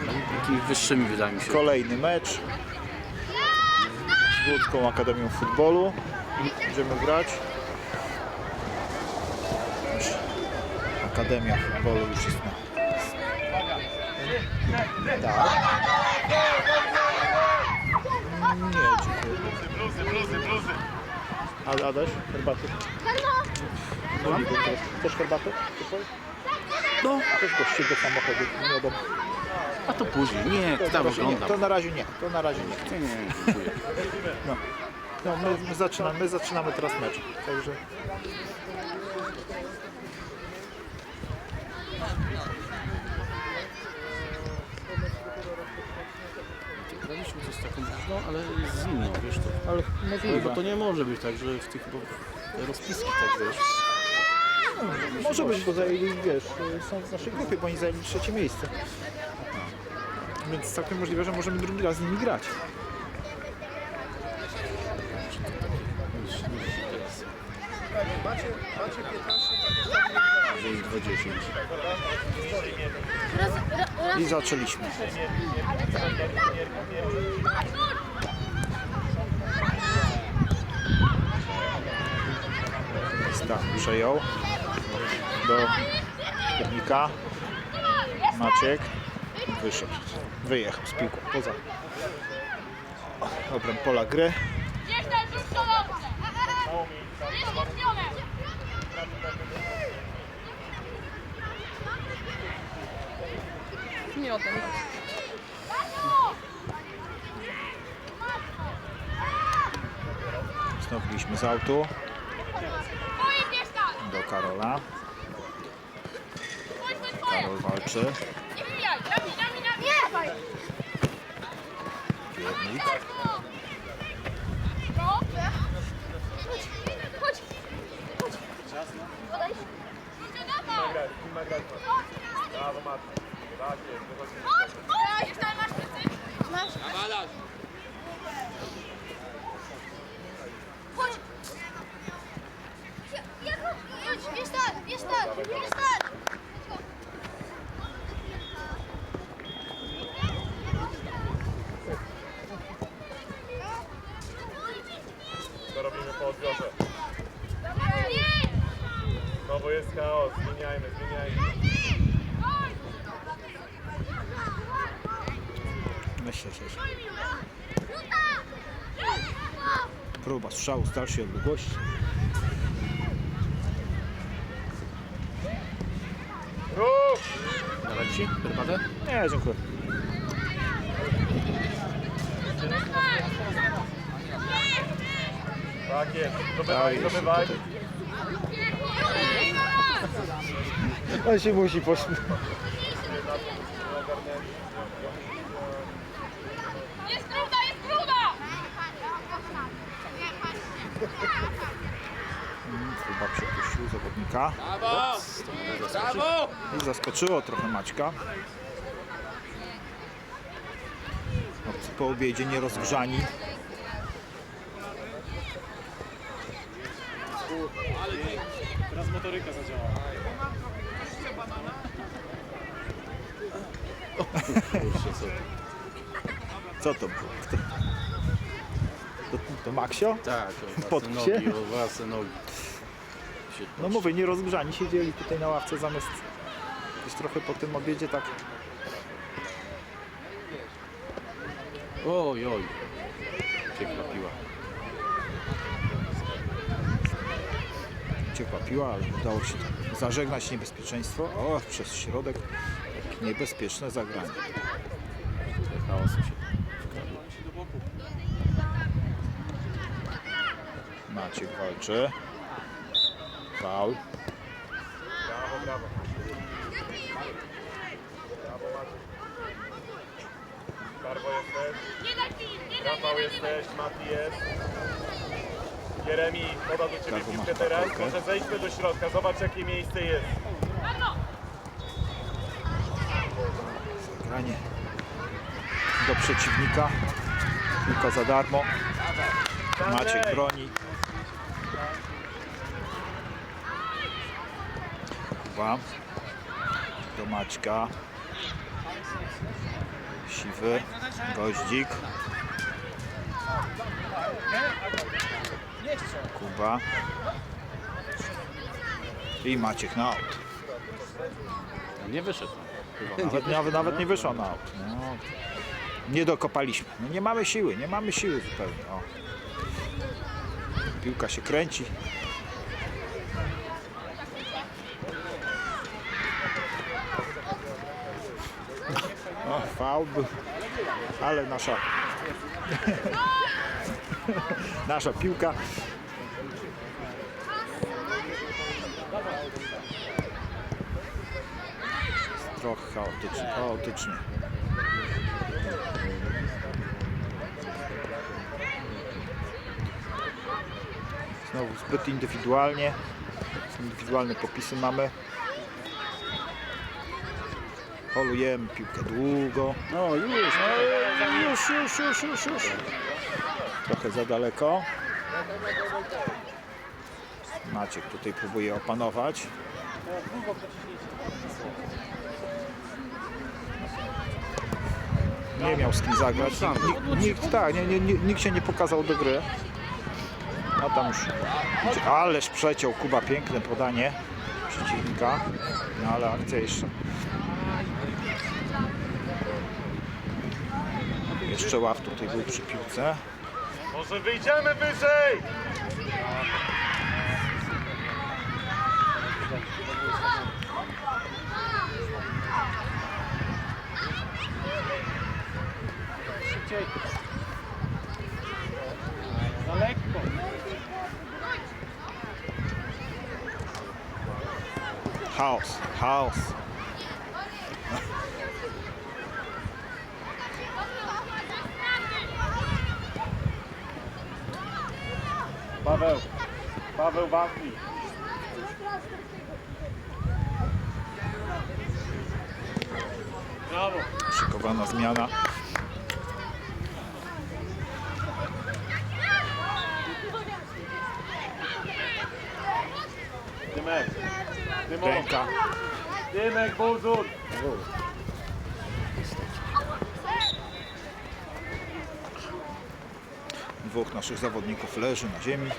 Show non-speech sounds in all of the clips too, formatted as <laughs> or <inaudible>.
Zaczynamy Takimi wyższymi wydaje mi się. kolejny mecz z Łódzką Akademią Futbolu. Będziemy grać. Akademia Futbolu już jest na... Tak. Nie, dziękuję. Bluzy, bluzy, bluzy. A, Adaś, herbaty? Trochę. Chcesz herbatę? No, Też goście do samochodu. Nie wiadomo. A to później. Nie, To, tam na razie nie, oglądam. to na razie nie. To na razie nie. Nie, nie, dziękuję. No, no my, my, zaczynamy, my zaczynamy teraz mecz. Także Graliśmy coś taką drużyną, ale z inną, wiesz to. ale No, bo to nie może być tak, że w tych bo te rozpiski tak wiesz. Może być, bo zajęli, wiesz, są w naszej grupie, bo oni zajęli trzecie miejsce. Więc całkiem możliwe, że możemy drugi raz z nimi grać. Że jest 20. I zaczęliśmy. Stan przejął do Kubnika. Maciek wyszedł, wyjechał z piłką poza obręb pola gry. Nie o tym. Znowu byliśmy z autu tam! do Karola. Karol walczy. Nie wybijaj! Nami, nami, nami! Nie! Dawaj! Piernik. Dobrze! Chodź! Chodź! Chodź! Podaj! Dawaj! Brawo, Matko. Tak jest, wychodzi. Chodź! Chodź! Jeszcze masz plecy? Masz! Chodź! Ja, ja, chodź! Bierz tak! Bierz tak! Bierz tak! To robimy po odbiorze. Nie! Znowu jest chaos. Zmieniajmy, zmieniajmy. Myślę, że próba strzału z dalszej odległości. Ruch! Dawać ci herbatę? Nie, dziękuję. Tak jest. Zdobywaj, zdobywaj. On się musi pośmiać. Jest gruda, jest gruda! Chyba przepuścił zawodnika Brawo! i zaskoczyło trochę Maćka. Obcy po obiedzie nierozgrzani. Teraz motoryka zadziała. Co to było? Kto? To, to Maksio? Tak, o własne nogi, o własne nogi. Się No mówię, nierozgrzani siedzieli tutaj na ławce zamiast gdzieś trochę po tym obiedzie tak Oj, oj. Piękna piła. ciepła piła, ale udało się zażegnać niebezpieczeństwo. O, przez środek niebezpieczne zagranie. Chaos się. Maciek walczy. Faul. Brawo, brawo. Brawo, Maciek. Karwo jesteś. Rafał jesteś. Mati jest. Jeremi poda do Ciebie ma piłkę teraz. Może zejdźmy do środka. Zobacz jakie miejsce jest. Brawo! Zagranie do przeciwnika. Piłka za darmo. Maciek broni. Dwa. Do Maćka. Siwy, Goździk. Kuba. I Maciek na aut. Nie wyszedł. <laughs> Nawet, nawet, nawet nie wyszło na aut. No, nie dokopaliśmy. No nie mamy siły, nie mamy siły zupełnie. O. Piłka się kręci. O, faul. Ale nasza <laughs> nasza piłka trochę chaotycznie. chaotycznie. Znowu zbyt indywidualnie. Indywidualne popisy mamy. Holujemy piłkę długo. No już. No, już, już, już, już, już. Trochę za daleko. Maciek tutaj próbuje opanować. Nie miał z kim zagrać. Nikt, nikt, tak, nie, nie, nikt się nie pokazał do gry. No tam już. Ależ przeciął Kuba piękne podanie przeciwnika. No ale akcja jeszcze. Jeszcze ław tutaj był przy piłce. Może wyjdziemy wyżej! Za lekko. Chaos, chaos. Paweł, Paweł Wafli. Brawo. Szykowana zmiana. Dymek. Dymok. Ręka. Dymek, Buzur. Dwóch naszych zawodników leży na ziemi.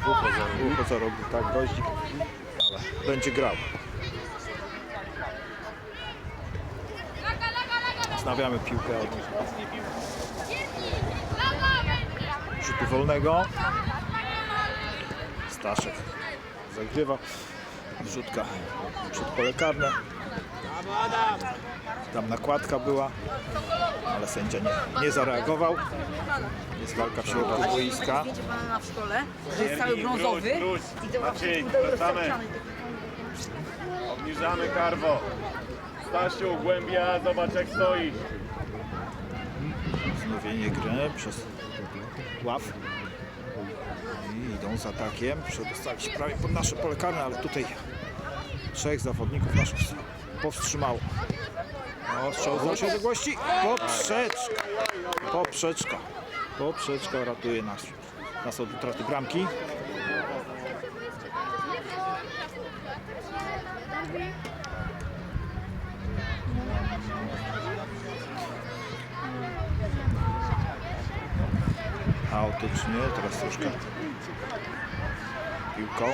Dwóch robi tak goździk, ale będzie grał. Znawiamy piłkę od rzutu wolnego. Staszek zagrywa. Rzutka przed pole karne. Tam nakładka była, ale sędzia nie, nie zareagował. Jest walka w środku boiska. Zdjęcie pana w szkole, że jest cały brązowy i to wracamy. Obniżamy karwo. Stasiu, głębia, zobacz jak stoi. Wznowienie gry przez ław. I idą z atakiem. Przedostali się prawie pod nasze pole karne, ale tutaj trzech zawodników naszych powstrzymało. O, strzał z odległości. Poprzeczka. Poprzeczka. Poprzeczka ratuje nas, nas od utraty bramki. Chaotycznie, teraz troszkę piłką.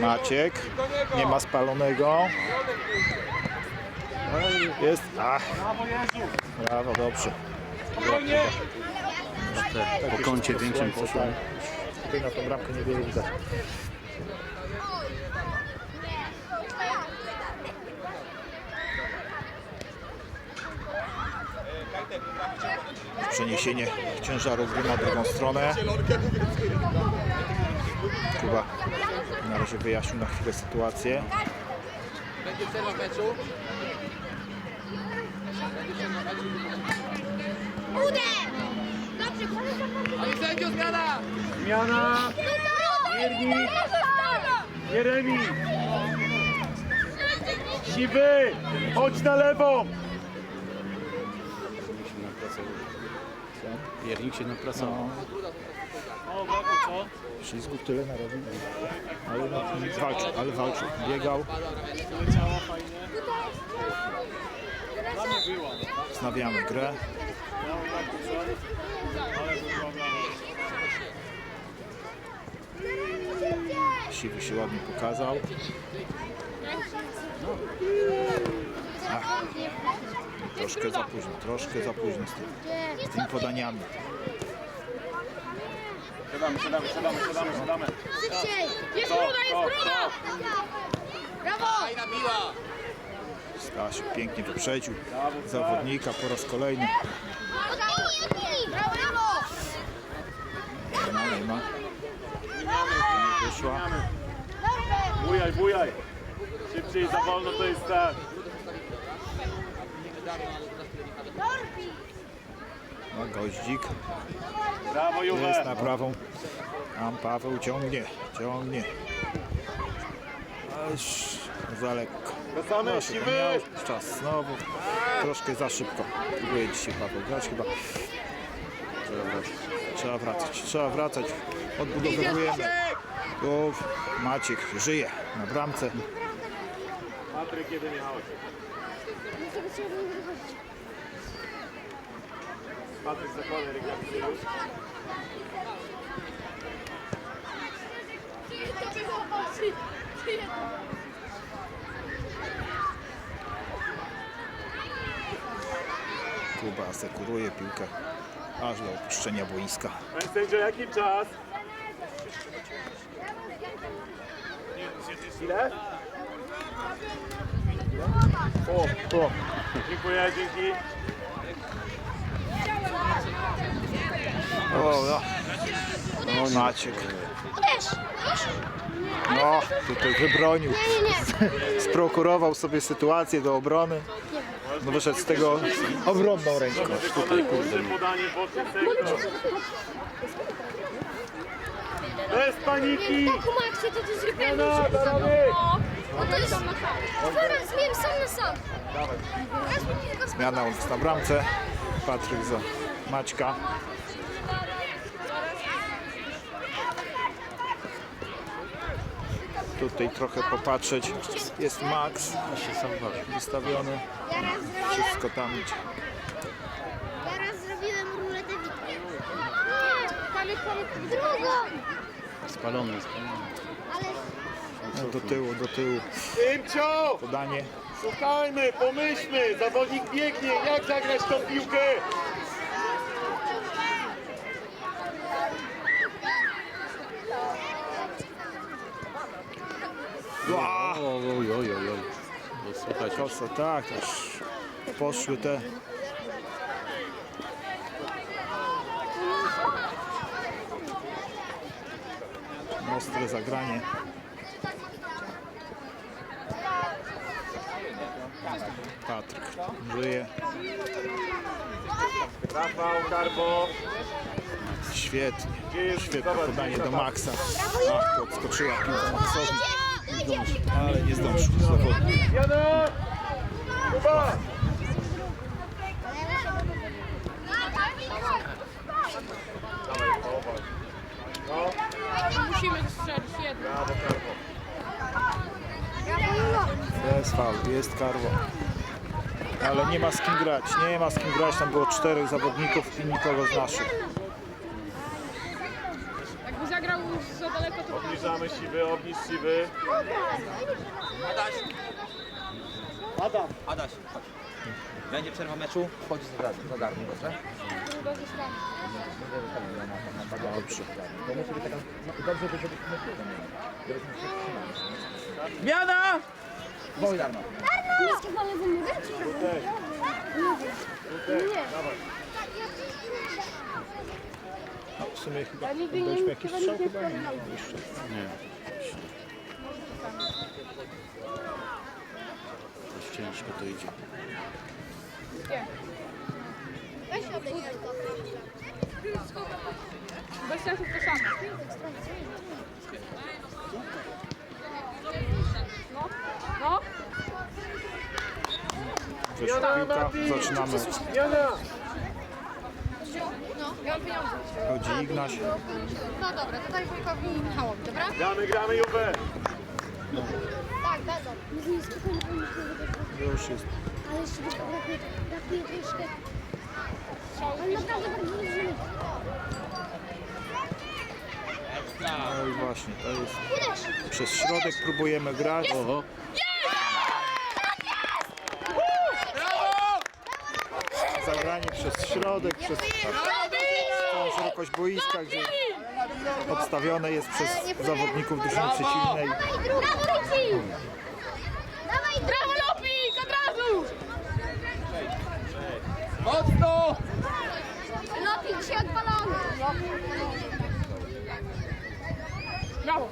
Maciek, nie ma spalonego. Jest, ach, brawo, dobrze. Po kącie większym poszło. Tutaj na tą bramkę niewiele widać. Przeniesienie ciężaru gry na drugą stronę. Kuba na razie wyjaśnił na chwilę sytuację. Zmiana. Miernik. Jeremi. Siwy. Chodź na lewą. napracował. Piernik się napracował. No, O, brawo, co? ślizgów tyle narobił. Ale no, walczył, ale walczył. Biegał. Leciała fajnie. Dla mnie była. Wznawiamy grę. Siwy się ładnie pokazał. Ach, troszkę za późno, troszkę za późno z, tym, z tymi podaniami. Siadamy, siadamy, siadamy, siadamy, siadamy. Szybciej! Jest bruda, jest bruda! Brawo! Stasiu pięknie wyprzedził zawodnika po raz kolejny. Nie ma, nie ma. Nie wyszła. Bujaj, bujaj. Szybciej, za wolno to jest start. No, goździk Brawo, jest na prawą. Tam Paweł ciągnie, ciągnie. Ależ za lekko. Wracamy, Proszę, siwy. czas znowu. Troszkę za szybko. Próbuje dzisiaj Paweł grać chyba. Trzeba wracać, trzeba wracać. Odbudowujemy. Tu Maciek żyje na bramce. Patryk, jeden jechałeś. Patryk zakłada reklamację już. Kuba asekuruje piłkę aż do opuszczenia boiska. Panie sędzio, jaki czas? Ile? O, o. Dziękuję, dzięki. O, no. no Maciek. No, tutaj wybronił. Sprokurował sobie sytuację do obrony. No wyszedł z tego z obronną ręką. Tutaj kurde. podanie boczny sektor. Bez paniki! Taką akcję to ty zrobiłem. No, damy! No to jest... Zaraz zmierzę sam na sam. Raz mi tylko Zmiana on jest na bramce. Patryk za Maćka. Tutaj trochę popatrzeć. Jest Max wystawiony. Wszystko tam idzie. ja raz zrobiłem ruletę kamyk, drugą. Spalony, spalony. No, do tyłu, do tyłu. Tymcio! Podanie. Szukajmy, pomyślmy! Zawodnik biegnie, jak zagrać tą piłkę? Ła! Oj, oj, oj, oj. Bo Słuchać, Kosa, tak, aż poszły te. Ostre zagranie. Patryk żyje. Rafał, Karbo. Świetnie. Świetne podanie do Maxa. Ach, odskoczyła piłka Maxowi, ale nie zdążył zawodnik. Musimy strzelić jedno. Jest faul, jest karwo. Ale nie ma z kim grać, nie ma z kim grać. Tam było czterech zawodników i nikogo z naszych. Jakby zagrał za daleko, to Obniżamy siwy, obniż siwy. Adam. Adaś, chodź. Będzie przerwa meczu, wchodzi za, za darmo, dobrze? Dobrze. Zmiana! Woj darmo. No, w sumie chyba oddaliśmy jakiś strzał chyba nie. No, jeszcze. Nie. Dość ciężko to idzie. bez sensu to samo. No, no. Wyszła piłka, zaczynamy Jana! Ja mam pieniądze. Chodzi Ignaś. No dobra, to daj wujkowi Michałowi, dobra? Gramy, gramy, Juve! Tak, dadzą. Nie, spokojnie, powinniśmy Już jest. Ale jeszcze brakuje, brakuje troszkę. Ale naprawdę bardzo dużo. No i właśnie, to jest. Przez środek próbujemy grać. Oho. Zagranie przez środek, przez całą szerokość boiska, gdzie obstawione jest przez zawodników drużyny przeciwnej. Dawaj Brawo, Lopik! Od razu! Mocno! Lopik się odpalony! Brawo!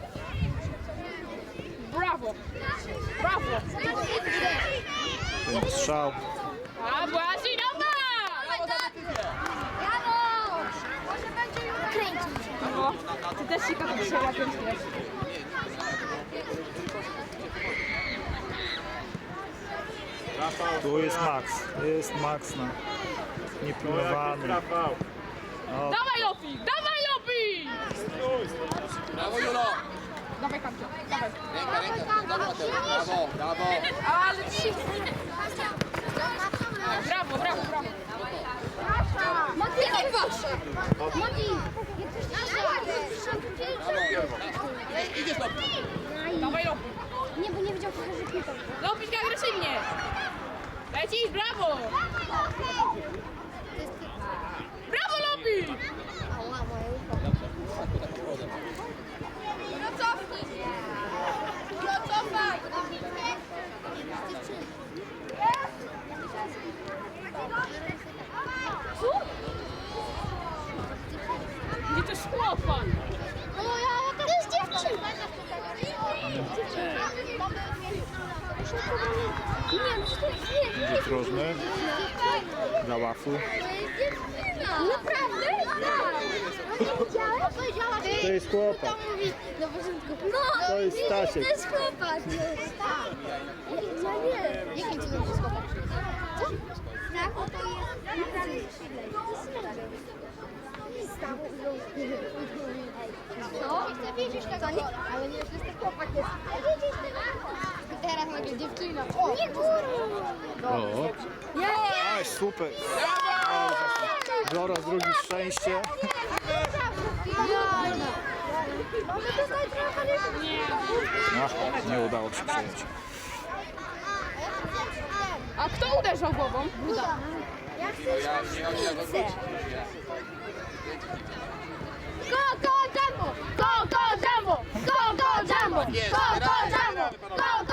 Brawo! Brawo! Ten strzał. A właśnie, dobra! Brawo! Może będzie już kręcić. O, ty też się kapisz, że łapią śmiech. Tu jest Max. Jest Max na niepilnowany. Rafał! Dawaj, Lopik! Dawaj, Lopik! Brawo Julo! Dawaj, Kamcio, dawaj. Ręka, ręka, brawo brawo, brawo! Ale. Brawo, brawo, brawo. Mati, patrzę! Mati! Idziesz Lopi! Dawaj, Lopik. Nie, bo nie wiedział, że piłką. Lopik agresywnie. Lecisz, brawo! Brawo, Lopik! Ała, moje ucho. No cofnij się. No cofaj. Gdzie to jest chłopak? No ja, to jest dziewczyna. Nie, to jest nie. Rzut rożny dla łafu. Naprawdę? Tak. Powiedziała. To jest chłopak. Mówi na początku. No, To jest Stasiek. To jest chłopak. Tak. Ja nie. Jakim cudem to jest chłopak? Co? Tak, to jest naprawdę Co? Widzisz tego? Ale nie, że ten chłopak jest. Nagle dziewczyna. O, nie. O. Aj, super. Blora drugi szczęście. Może tutaj trochę nie... Ach, nie udało się przejąć. A kto uderzał głową? Buda. Ja chcę szpicę. Go, go, jumbo! Go, go, jumbo! Go, go, jumbo! Go, go, jumbo! Go, go,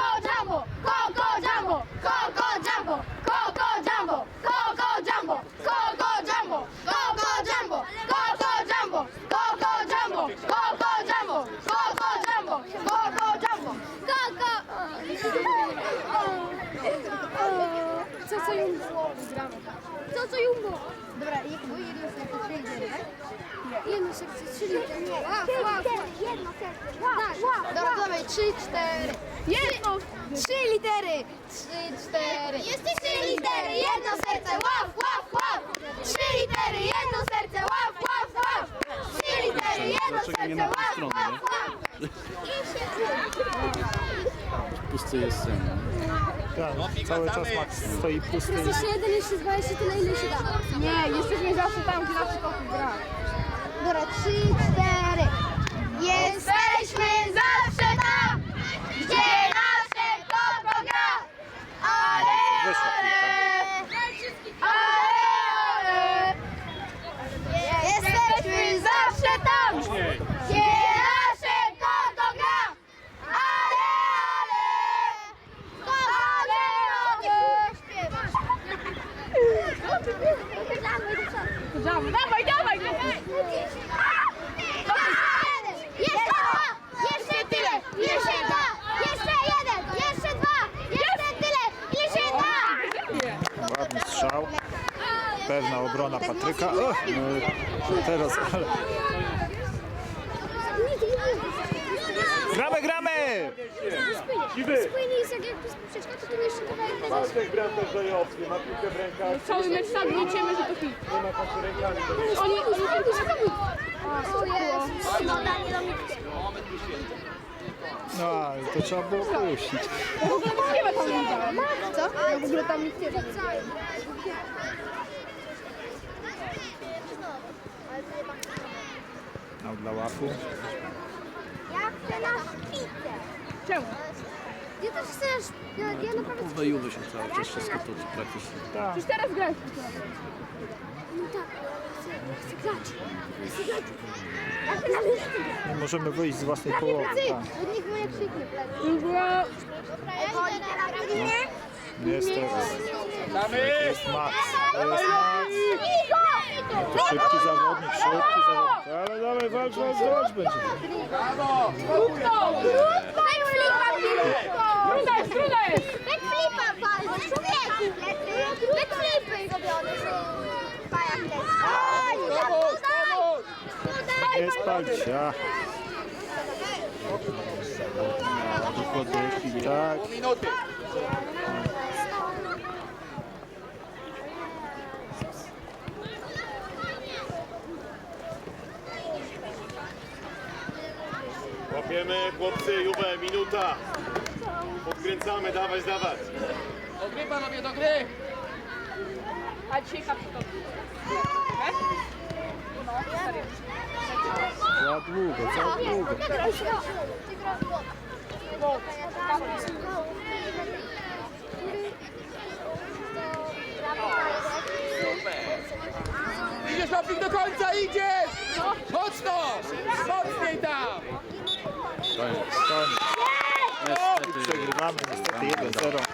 Jedno serce, trzy litery. Łap, łap, Jedno serce. Łap, Dobra, dawaj, trzy, cztery. Jedno! Trzy litery! Trzy, cztery. Jesteś trzy litery, jedno serce, łap, łap, łap! Trzy litery, jedno serce, łap, łap, łap! Trzy litery, jedno Dlaczego nie serce, na tę łap, stronę, nie? łap! Pusty jest sen. Tak, cały czas Max stoi pusty. Jeszcze jeden, jeszcze dwa, jeszcze tyle, ile się da. Nie, jesteśmy zawsze tam, gdzie zawsze gra. Dobra, trzy, cztery. Jesteśmy zawsze tam, gdzie nasze koko gra. Ale, Wyszła ale, ale, ale. Jesteśmy zawsze tam, gdzie nasze koko gra. Ale, ale, ale. Dawaj, dawaj, dawaj! Jeszcze dwa! Jeszcze tyle! Jeszcze dwa! Jeszcze jeden! Jeszcze dwa! Jeszcze tyle! Jeszcze dwa! Ładny strzał. Pewna obrona Patryka. O, no, teraz, ale... Gramy, gramy! Nie! Siwy! Spójnie jest jak jakby sprzeczka, to tu jeszcze Bartek Bramkarz opcję, ma piłkę w rękach, Cały mecz tak liczymy, że to hit. nie ma końcu rękami. Oni, oni tylko się O Jezus. No, danie do mnie. No, ale to trzeba było puścić. W ogóle tam nie ma tam widziałem. Co? Ja w ogóle tam nic nie widzę. No, dla łapu. Ja chcę na szpicę. Czemu? Ja też chcesz. Ja, ja naprawdę Kurwa Juwy się cały czas wszystko tu praktycznie. Już teraz grać. No tak, chcę, chcę grać. Chcę grać. Ja chcę na wyścig. Nie możemy wyjść z własnej połowy. Tak. od nich moje krzyknie. Już była... Jest teraz. Jest Max. To jest Max. To szybki zawodnik, szybki zawodnik. Ale dawaj, walcz, walcz, walcz będzie. Krótko! Trudna jest, trudna jest! Backflipa walczy, człowieku! Backflipy robione są. Pajak leci. Aj, Jest palić. A. Tak. Łapiemy, chłopcy, Juwę, minuta. Podkręcamy, dawać, dawać. Do gry panowie, do gry! A dzisiaj kapitał. Za długo, za długo. Idziesz Papik do końca, idziesz! Mocno! Mocniej tam! Stone. Stone. Stone. Yes, that's a good one.